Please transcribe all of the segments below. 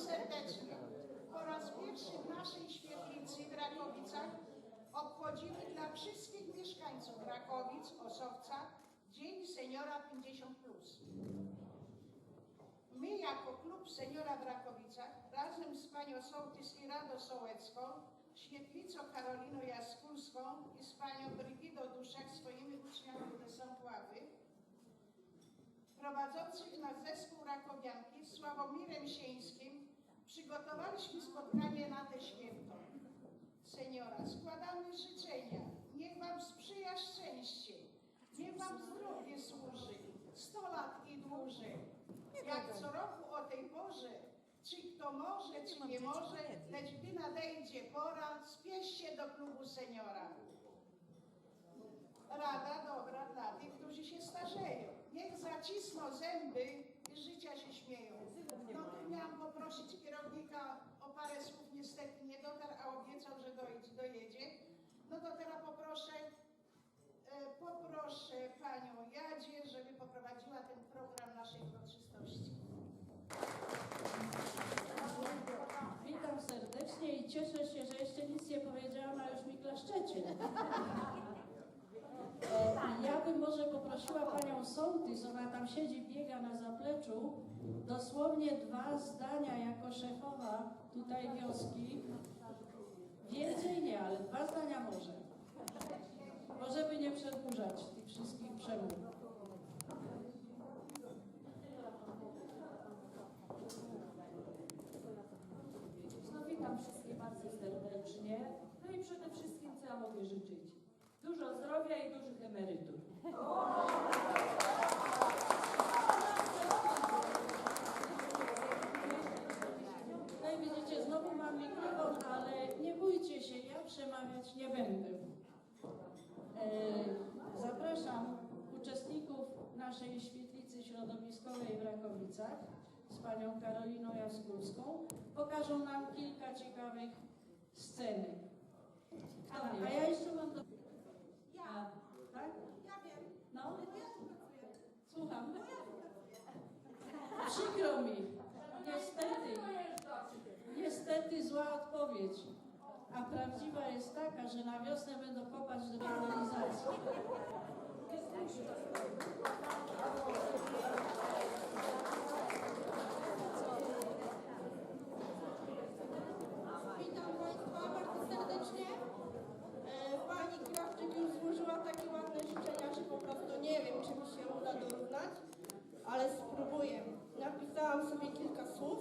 serdecznie. Po raz pierwszy w naszej świetlicy w Rakowicach obchodzimy dla wszystkich mieszkańców Rakowic, Osowca, Dzień Seniora 50+. My jako klub Seniora w Rakowicach razem z panią sołtys i Radą Sołecką, świetlicą Karoliną Jaskólską i z panią Brygidą Duszek, swoimi uczniami, które są w ławy, prowadzących nas zespół Rakowianki Sławomirem Sieńskim przygotowaliśmy spotkanie na te święto. Seniora, składamy życzenia. Niech Wam sprzyja szczęście. Niech Wam zdrowie służy. Sto lat i dłużej. Jak co roku o tej porze, czy kto może, czy nie może, lecz gdy nadejdzie pora, spiesz się do klubu seniora. Rada dobra dla tych, którzy się starzeją. Niech zacisną zęby i z życia się śmieją. Tu miałam poprosić kierownika o parę słów, niestety nie dotarł, a obiecał, że dojdzie, dojedzie. No to teraz poproszę, e, poproszę panią Jadzie, żeby poprowadziła ten program naszej uroczystości. Witam serdecznie i cieszę się, że jeszcze nic nie powiedziałam, a już mi klaszczecie. E, Ja bym może poprosiła panią sołtys, ona tam siedzi, biega na zapleczu, dosłownie dwa zdania jako szefowa tutaj wioski. Więcej nie, ale dwa zdania może. Bo żeby nie przedłużać tych wszystkich przemów. No witam wszystkich bardzo serdecznie. No i przede wszystkim co ja mogę życzyć? Dużo zdrowia i dużych emerytur. No i widzicie, znowu mam mikrofon, ale nie bójcie się, ja przemawiać nie będę. E, zapraszam uczestników naszej świetlicy środowiskowej w Rakowicach z panią Karoliną Jaskólską. Pokażą nam kilka ciekawych scenek. Wie? A ja jeszcze mam do... Ja, Tak? ja wiem, No, bo ja tu pracuję. słucham. Bo ja tu pracuję. Przykro mi. Niestety. Niestety zła odpowiedź. A prawdziwa jest taka, że na wiosnę będą kopać do kanalizacji. Witam Państwa bardzo serdecznie. E, Pani Krawczyk już złożyła takie ładne życzenia, że po prostu nie wiem, czy mi się uda dorównać, ale spróbuję. Napisałam sobie kilka słów,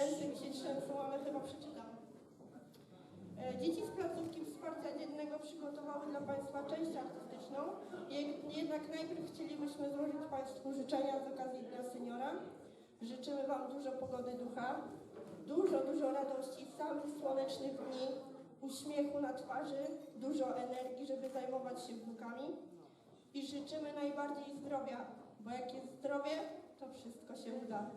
ręce mi się trzęsą, ale chyba przeczytam. E, Dzieci z placówki wsparcia dziennego przygotowały dla Państwa część artystyczną, Je- jednak najpierw chcielibyśmy złożyć Państwu życzenia z okazji Dnia Seniora. Życzymy Wam dużo pogody ducha, dużo, dużo radości samych słonecznych dni, uśmiechu na twarzy, dużo energii, żeby zajmować się wnukami i życzymy najbardziej zdrowia, bo jak jest zdrowie, to wszystko się uda.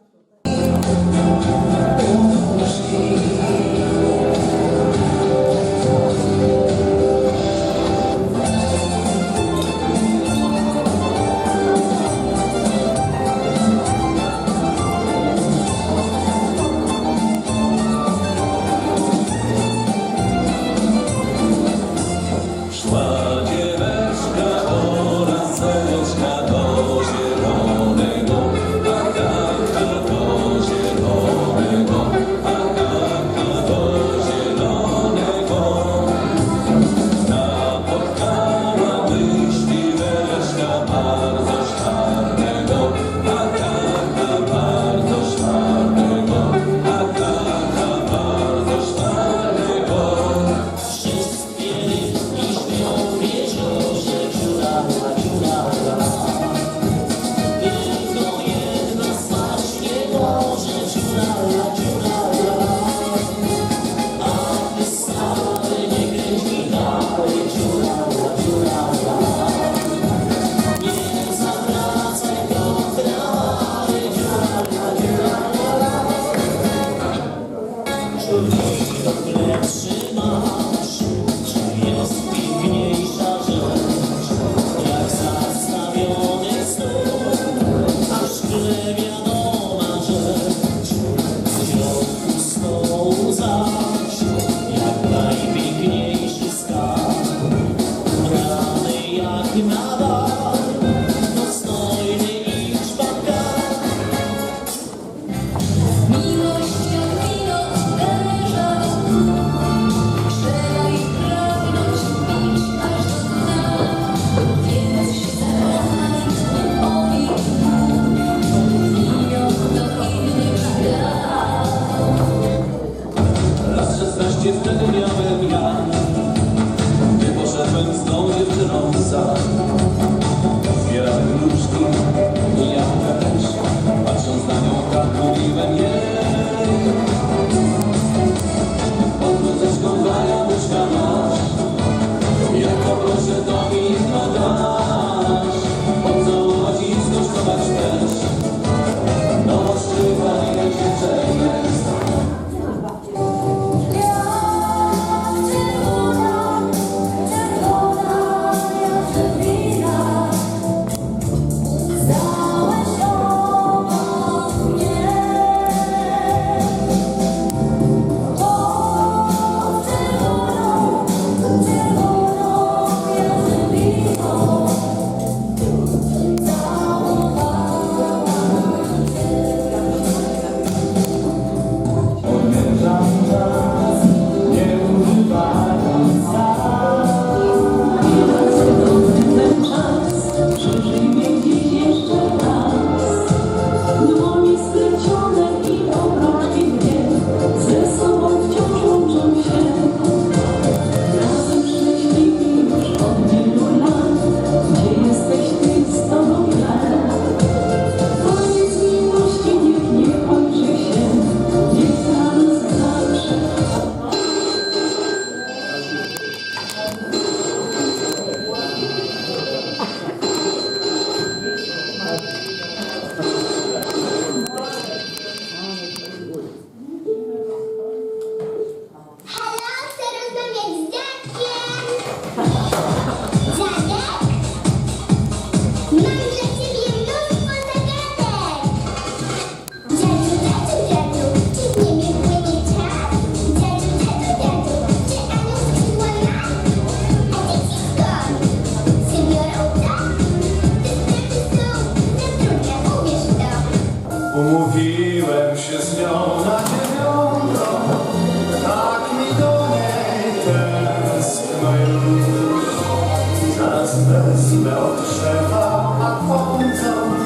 Christmas melted snowfall upon the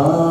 Ah.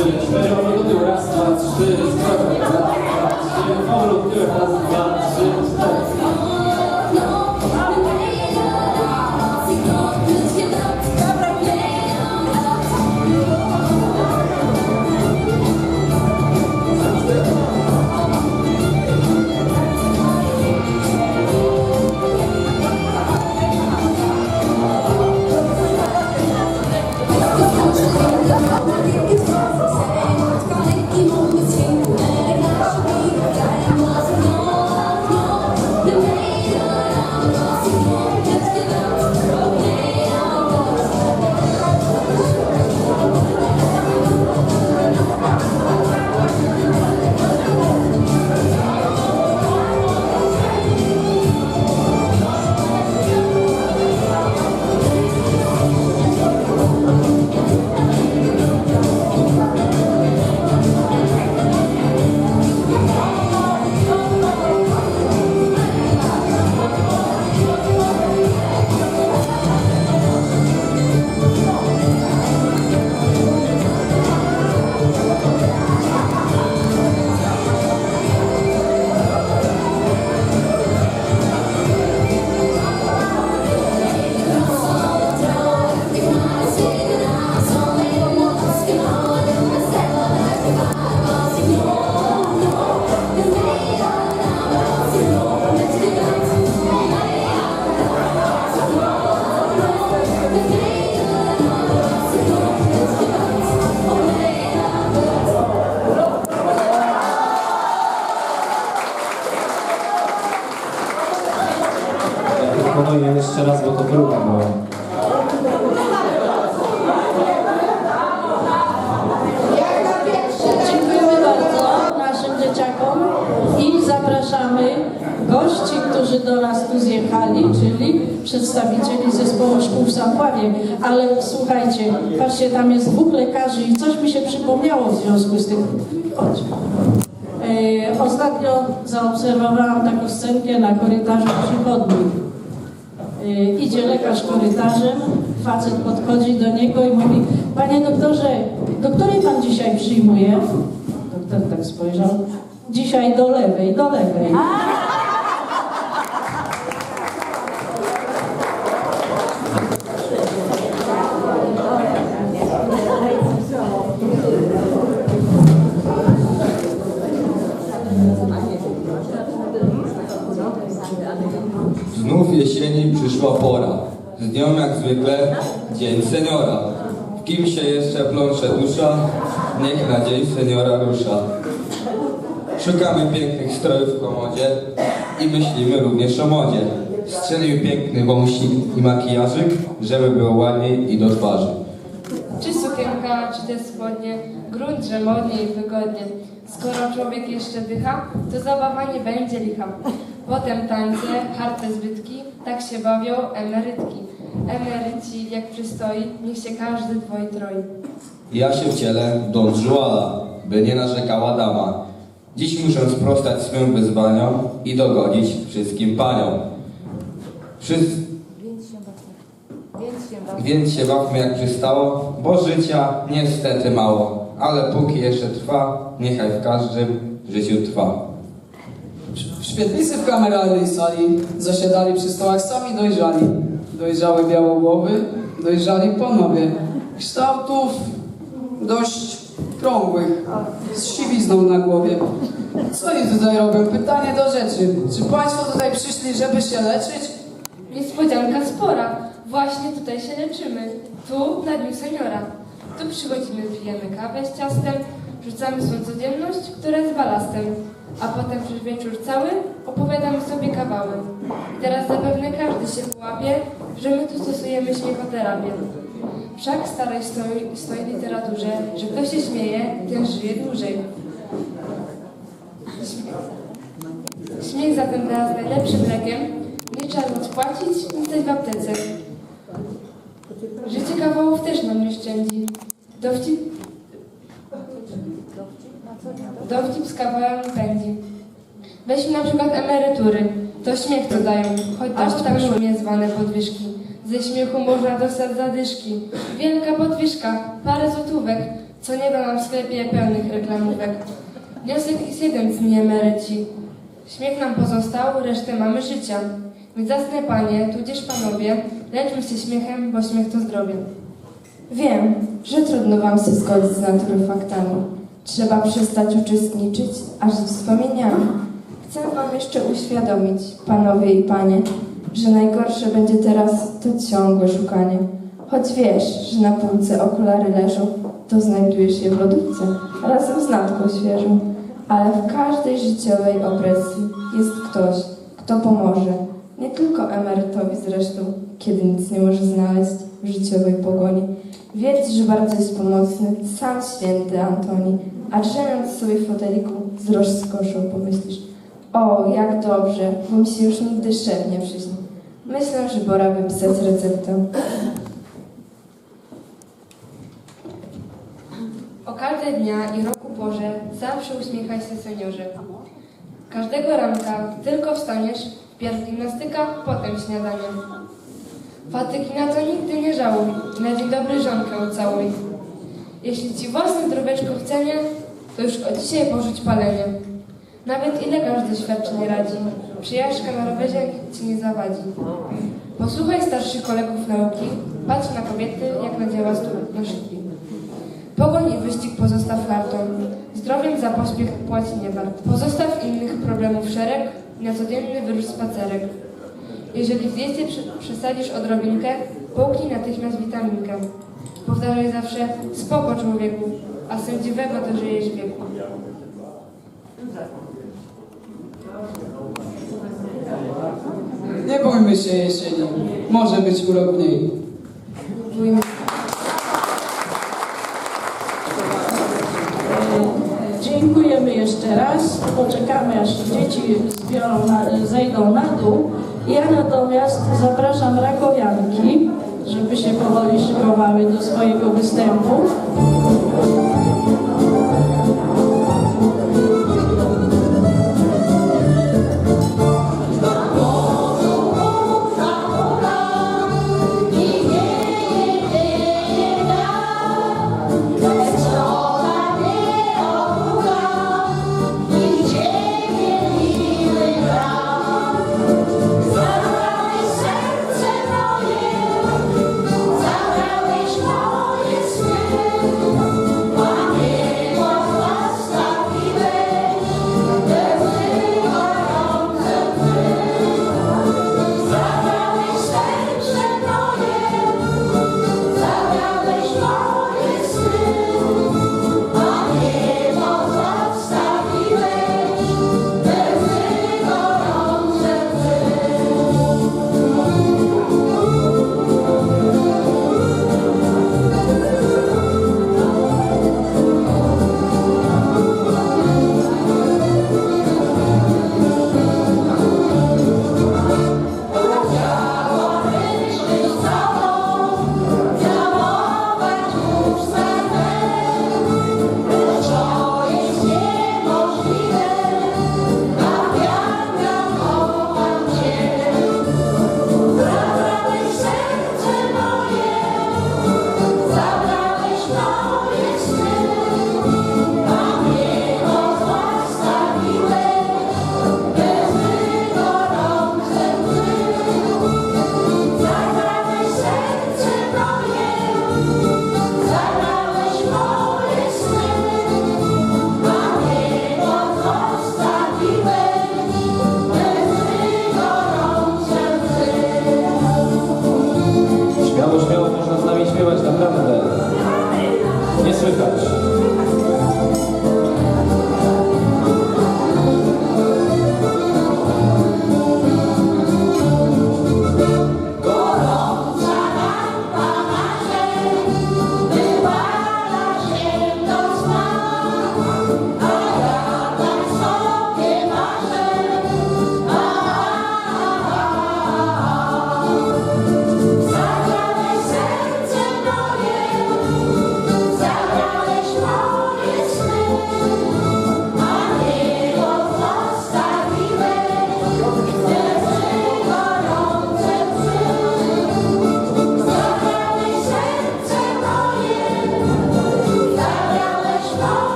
students. Measure under the rest of. Tam jest dwóch lekarzy i coś mi się przypomniało w związku z tym. Chodź. E, ostatnio zaobserwowałam taką scenkę na korytarzu przychodni. Y, idzie lekarz korytarzem, facet podchodzi do niego i mówi Panie doktorze, do której pan dzisiaj przyjmuje? Doktor tak spojrzał. Dzisiaj do lewej, do lewej. Zwykle Dzień Seniora. W kim się jeszcze plącze dusza, niech na Dzień Seniora rusza. Szukamy pięknych strojów w komodzie i myślimy również o modzie. Strzelił piękny wąsik i makijażyk, żeby było ładniej i do twarzy. Czy sukienka, czy te spodnie, grunt, że modnie i wygodnie. Skoro człowiek jeszcze dycha, to zabawa nie będzie licha. Potem tańce, harte zbytki, tak się bawią emerytki. Emeryci, jak przystoi, niech się każdy dwoi troi. Ja się wcielę w Don Juana, by nie narzekała dama. Dziś muszę sprostać swym wyzwaniom i dogodzić wszystkim paniom. Wszyscy... Więc się bawmy jak przystało, bo życia niestety mało. Ale póki jeszcze trwa, niechaj w każdym życiu trwa. Świetlicy w kameralnej sali zasiadali przy stołach sami dojrzali. Dojrzałe białogłowy, dojrzali panowie. Kształtów dość krągłych, z siwizną na głowie. Co oni tutaj robią? Pytanie do rzeczy. Czy państwo tutaj przyszli, żeby się leczyć? Niespodzianka spora. Właśnie tutaj się leczymy. Tu, na dniu seniora. Tu przychodzimy, pijemy kawę z ciastem, rzucamy swą codzienność, która jest balastem. A potem przez wieczór cały opowiadamy sobie kawały. I teraz zapewne każdy się połapie, że my tu stosujemy śmiechoterapię. Wszak starej stoi, literaturze, że kto się śmieje, ten żyje dłużej. Śmiech zatem dla najlepszym lekiem. Nie trzeba nic płacić, nic w aptece. Życie kawałów też nam nie szczędzi. Dowcip... Dowcip z kawałem pędzi. Weźmy na przykład emerytury. To śmiech co dają, choć aż tak szumnie zwane podwyżki. Ze śmiechu można dostać zadyszki. Wielka podwyżka, parę złotówek, co nie da nam w sklepie pełnych reklamówek. Wniosek jest jeden z nie emeryci. Śmiech nam pozostał, resztę mamy życia. Więc zacne panie, tudzież panowie, leczmy się śmiechem, bo śmiech to zdrowie. Wiem, że trudno Wam się zgodzić z naturfaktami. Trzeba przestać uczestniczyć, aż z wspomnieniami. Chcę Wam jeszcze uświadomić, panowie i panie, że najgorsze będzie teraz to ciągłe szukanie. Choć wiesz, że na półce okulary leżą, to znajdujesz je w lodówce razem z natką świeżą. Ale w każdej życiowej opresji jest ktoś, kto pomoże. Nie tylko emerytowi zresztą, kiedy nic nie może znaleźć w życiowej pogoni. Wiedz, że bardzo jest pomocny sam święty Antoni, a drzemiąc sobie w foteliku z rozkoszą pomyślisz o, jak dobrze, bo mi się już nigdy szef nie. Myślę, że pora wypisać receptę. O każde dnia i roku porze zawsze uśmiechaj się seniorze. Każdego ranka tylko wstaniesz, wpierw gimnastyka, potem śniadanie. Fatyki na to nigdy nie żałuj, na dzień dobry żonkę ucałuj. Jeśli ci własne zdroweczko w cenie, to już od dzisiaj porzuć palenie. Nawet i lekarz doświadczenie radzi, przyjażdżka na rowerze ci nie zawadzi. Posłuchaj starszych kolegów nauki, patrz na kobiety jak na dzieła szybki. Pogoń i wyścig pozostaw kartą. Zdrowiem za pośpiech płaci nie. Pozostaw innych problemów szereg, na codzienny wyrusz spacerek. Jeżeli w diecie przesadzisz odrobinkę, połknij natychmiast witaminkę. Powtarzaj zawsze spoko człowieku, a sędziwego dożyjesz wieku. Nie bójmy się jesieni, może być urok w niej. Bójmy Dziękujemy jeszcze raz. Poczekamy aż dzieci zbiorą na, zejdą na dół. Ja natomiast zapraszam rakowianki, żeby się powoli szykowały do swojego występu.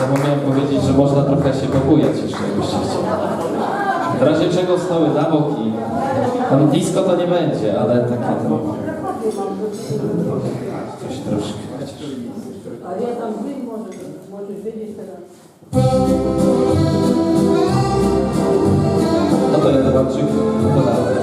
Zapomniałem powiedzieć, że można trochę się pobujać jeszcze, jakbyście chcieli. W razie czego stały damoki. Tam disco to nie będzie, ale takie tam... Coś troszkę chociaż. Ale ja tam możesz, możesz wiedzieć teraz. No to jeden walczyk, to dalej.